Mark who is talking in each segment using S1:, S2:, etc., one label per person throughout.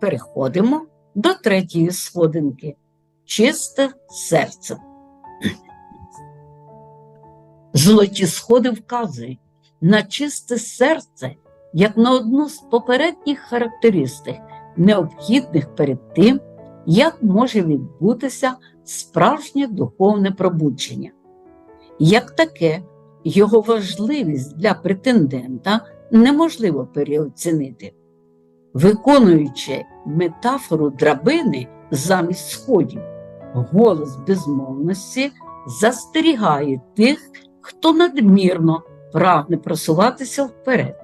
S1: переходимо до третьої сходинки чисте серце. Золоті сходи вказують на чисте серце як на одну з попередніх характеристик, необхідних перед тим, як може відбутися справжнє духовне пробудження. Як таке, його важливість для претендента неможливо переоцінити. Виконуючи метафору драбини замість сходів, голос безмовності застерігає тих, хто надмірно прагне просуватися вперед,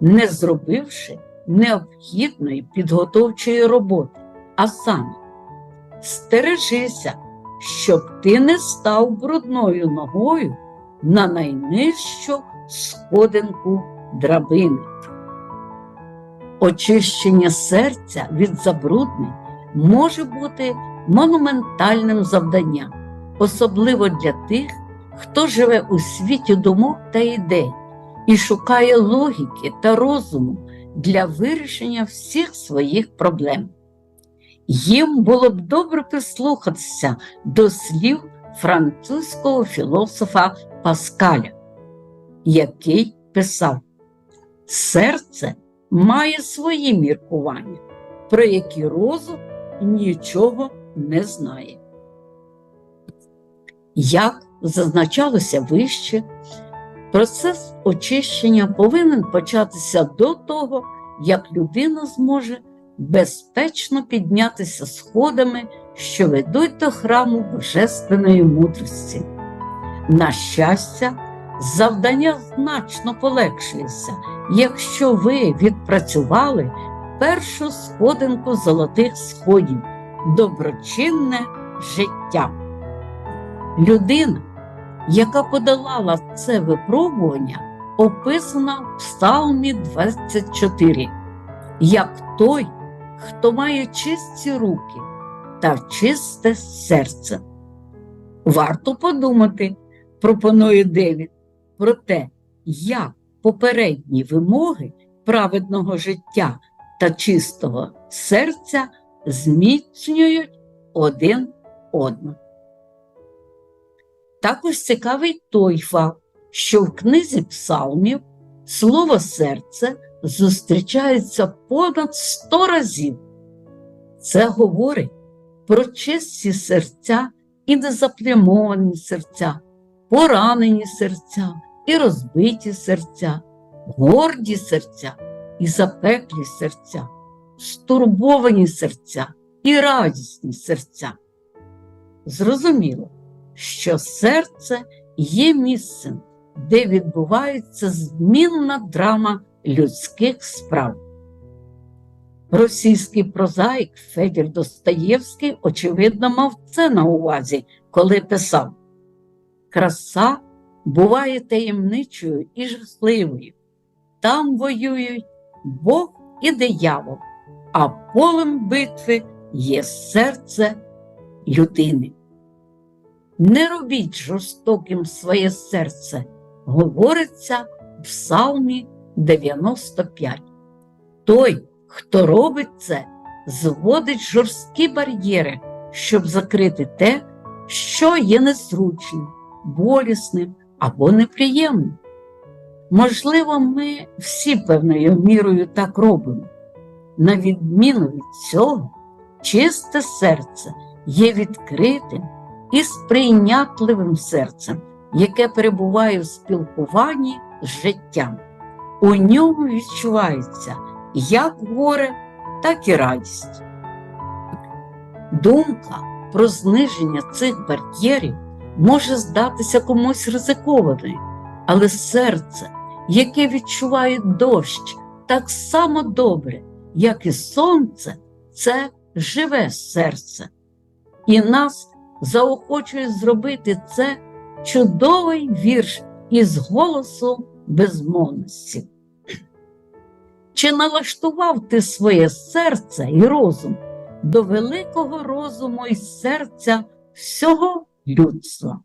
S1: не зробивши необхідної підготовчої роботи, а саме стережися, щоб ти не став брудною ногою на найнижчу сходинку драбини. Очищення серця від забруднень може бути монументальним завданням, особливо для тих, хто живе у світі думок та ідей і шукає логіки та розуму для вирішення всіх своїх проблем. Їм було б добре прислухатися до слів французького філософа Паскаля, який писав: серце має свої міркування, про які розум нічого не знає. Як зазначалося вище, процес очищення повинен початися до того, як людина зможе безпечно піднятися сходами, що ведуть до храму Божественної мудрості. На щастя, завдання значно полегшується, якщо ви відпрацювали першу сходинку золотих сходів, доброчинне життя. Людина, яка подолала це випробування, описана в Псалмі 24, як той, хто має чисті руки та чисте серце. Варто подумати, пропонує Девід, про те, як попередні вимоги праведного життя та чистого серця зміцнюють один одного. Також цікавий той факт, що в книзі псалмів слово серце зустрічається понад сто разів. Це говорить про чисті серця і незаплямовані серця, поранені серця і розбиті серця, горді серця і запеклі серця, стурбовані серця і радісні серця. Зрозуміло, що серце є місцем, де відбувається змінна драма людських справ. Російський прозаїк Федір Достоєвський, очевидно, мав це на увазі, коли писав: Краса буває таємничою і жахливою. Там воюють Бог і диявол, а полем битви є серце людини. Не робіть жорстоким своє серце, говориться в Псалмі 95. Той, хто робить це, зводить жорсткі бар'єри, щоб закрити те, що є незручним, болісним або неприємним. Можливо, ми всі певною мірою так робимо. На відміну від цього, чисте серце є відкритим і сприйнятливим серцем, яке перебуває в спілкуванні з життям. У ньому відчувається як горе, так і радість. Думка про зниження цих бар'єрів може здатися комусь ризикованою, але серце, яке відчуває дощ так само добре, як і сонце, це живе серце. І нас заохочує зробити це чудовий вірш із голосу безмовності. Чи налаштував ти своє серце і розум до великого розуму і серця всього 六个啊